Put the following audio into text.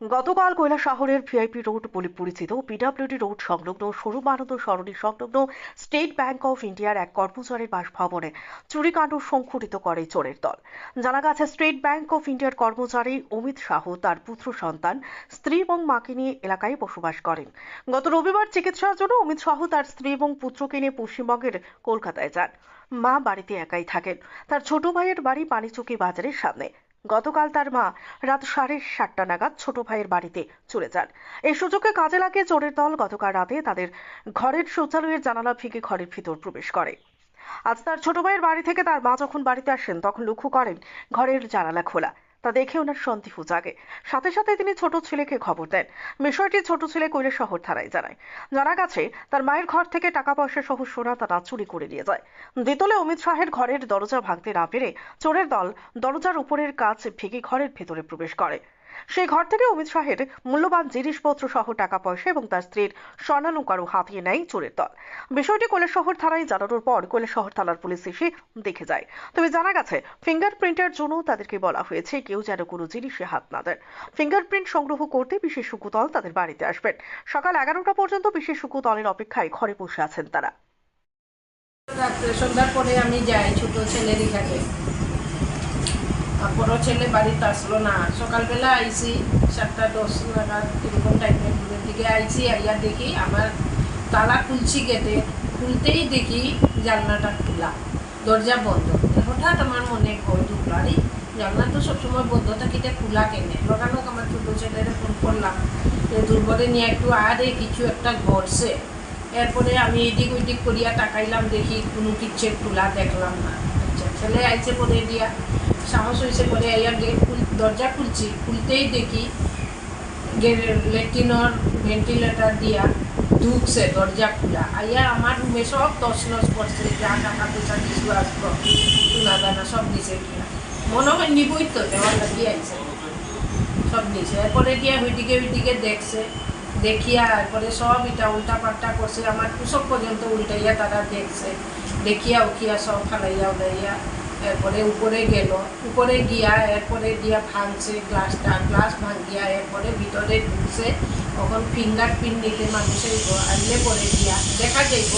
গতকাল কৈলা শহরের ভিআইপি রোড বলে পরিচিত পিডব্লিউডি রোড সংলগ্ন সরুমানন্দ সরণি সংলগ্ন স্টেট ব্যাংক অফ ইন্ডিয়ার এক কর্মচারীর বাসভবনে চুরিকাণ্ড সংঘটিত করে চোরের দল। জানা গেছে, স্টেট ব্যাংক অফ ইন্ডিয়ার কর্মচারী অমিত শাহ তার পুত্র সন্তান, স্ত্রী এবং মাকে নিয়ে এলাকায় বসবাস করেন। গত রবিবার চিকিৎসার জন্য অমিত শাহ তার স্ত্রী এবং পুত্রকে নিয়ে পশ্চিমবঙ্গের কলকাতায় যান। মা বাড়িতে একাই থাকেন। তার ছোট ভাইয়ের বাড়ি পানিচুকি বাজারের সামনে। গতকাল তার মা রাত সাড়ে সাতটা নাগাদ ছোট ভাইয়ের বাড়িতে চলে যান। এই সুযোগকে কাজে লাগে চোরের দল গতকাল রাতে তাদের ঘরের শৌচালয়ের জানালা ভেঙে ঘরের ভিতর প্রবেশ করে। আজ তার ছোট ভাইয়ের বাড়ি থেকে তার মা যখন বাড়িতে আসেন, তখন লক্ষ্য করেন ঘরের জানালা খোলা। তা দেখে ওনার সন্দেহ জাগে। সাথে সাথে তিনি ছোট ছেলেকে খবর দেন। বিষয়টি ছোট ছেলে কইলে শহর থানায় জানায়। জানা গেছে, তার মায়ের ঘর থেকে টাকা পয়সা সহ সোনা তারা চুরি করে নিয়ে যায়। দ্বিতলে অমিত শাহের ঘরের দরজা ভাঙতে না পেরে চোরের দল দরজার উপরের কাজ ভেঙে ঘরের ভেতরে প্রবেশ করে। সেই ঘর থেকে অমিত শাহের মূল্যবান জিনিসপত্র সহ টাকা পয়সা এবং তার স্ত্রীর স্বর্ণালঙ্কারও হাতিয়ে নেয় চোরের দল। বিষয়টি কৈলাসহর থানায় জানানোর পর কৈলাসহর থানার পুলিশ এসে দেখে যায়। তবে জানা গেছে ফিঙ্গারপ্রিন্টের জন্য তাদেরকে বলা হয়েছে কেউ যেন কোনো জিনিসে হাত না দেন। ফিঙ্গারপ্রিন্ট সংগ্রহ করতে বিশেষ দল তাদের বাড়িতে আসবেন। সকাল এগারোটা পর্যন্ত বিশেষ দলের অপেক্ষায় ঘরে বসে আছেন তারা। সন্ধ্যার পরে আমি যাই ছোট আর বড় ছেলে বাড়িতে আসলো না। সকালবেলা আইসি সাতটা দশ নাগাদ এরকম টাইমের দিকে আইসি আইয়া দেখি আমার তালা খুলছি গেটে খুলতেই দেখি জানলাটা খোলা, দরজা বন্ধ। হঠাৎ আমার মনে ভয় ঢুকলো, আরে জানলা তো সবসময় বন্ধ থাকিতে খোলা কেনে? লগানো আমার ছোটো ছেলের ফোন করলাম। দুর্বলে নিয়ে একটু আরে কিছু একটা ঘটছে। এরপরে আমি এদিক ওইদিক করিয়া তাকাইলাম, দেখি কোনো কিচ্ছের খোলা দেখলাম না। আচ্ছা ছেলে আইছে পরে দিয়া সাহস হয়েছে পরে আইয়া গেট দরজা খুলছি। খুলতেই দেখি লেট্রিনর ভেন্টিলেটার দিয়া ঢুকছে দরজা খোলা। আইয়া আমার রুমে সব তছনছ করছে, যা টাকা পয়সা কিছু আসব সোনা দানা সব নিচে কিনা মনে হয় নিবই তো দেওয়ার লাগিয়ে আইছে। সব নিচে এরপরে গিয়া ওইদিকে ওইদিকে দেখছে। দেখিয়া এরপরে সব এটা উল্টা পাল্টা করছে। আমার কুসব পর্যন্ত উল্টাইয়া তারা দেখছে। দেখিয়া উঠিয়া সব ফালাইয়া উলাইয়া এরপরে উপরে গেল। উপরে গিয়া, এরপরে দিয়া ভাঙছে গ্লাসটা। গ্লাস ভাঙিয়া এরপরে ভিতরে ঢুকছে। তখন ফিঙ্গার প্রিন্ট নিতে মানুষের আনলে পরে দিয়া দেখা যাইব